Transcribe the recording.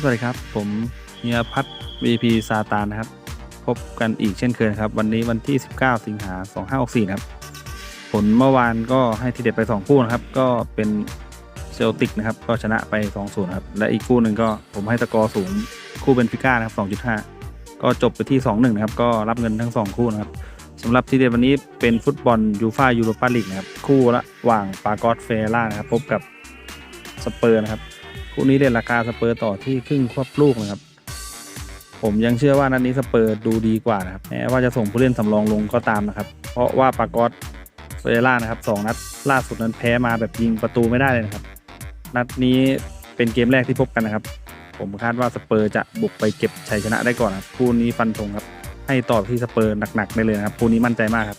สวัสดีครับ ผมเฮียพัฒน์ VP ซาตานนะครับ พบกันอีกเช่นเคยนะครับ วันนี้วันที่ 19 สิงหา 2564 นะครับ ผลเมื่อวานก็ให้ทีเด็ดไป 2 คู่นะครับ ก็เป็นเซลติกนะครับ ก็ชนะไป 2-0นะครับ และอีกคู่หนึ่งก็ผมให้ตะกอร์สูงคู่เบนฟิก้านะครับ 2.5 ก็จบไปที่ 2-1 นะครับ ก็รับเงินทั้ง 2 คู่นะครับสำหรับทีเด็ดวันนี้เป็นฟุตบอลยูฟ่ายูโรปาลีกนะครับ คู่ระหว่างปากอสเฟร่านะครับ พบกับสเปอร์นะครับ คู่นี้เด่นราคาสเปอร์ต่อที่ครึ่งควบลูกนะครับ ผมยังเชื่อว่านัดนี้สเปอร์ดูดีกว่านะครับแม้ว่าจะส่งผู้เล่นสำรองลงก็ตามนะครับ เพราะว่าปากอสเฟเรล่านะครับสองนัดล่าสุดนั้นแพ้มาแบบยิงประตูไม่ได้เลยนะครับ นัดนี้เป็นเกมแรกที่พบกันนะครับ ผมคาดว่าสเปอร์จะบุกไปเก็บชัยชนะได้ก่อนครับคู่นี้ฟันธงครับ ให้ต่อที่สเปอร์หนักๆได้เลยนะครับคู่นี้มั่นใจมากครับ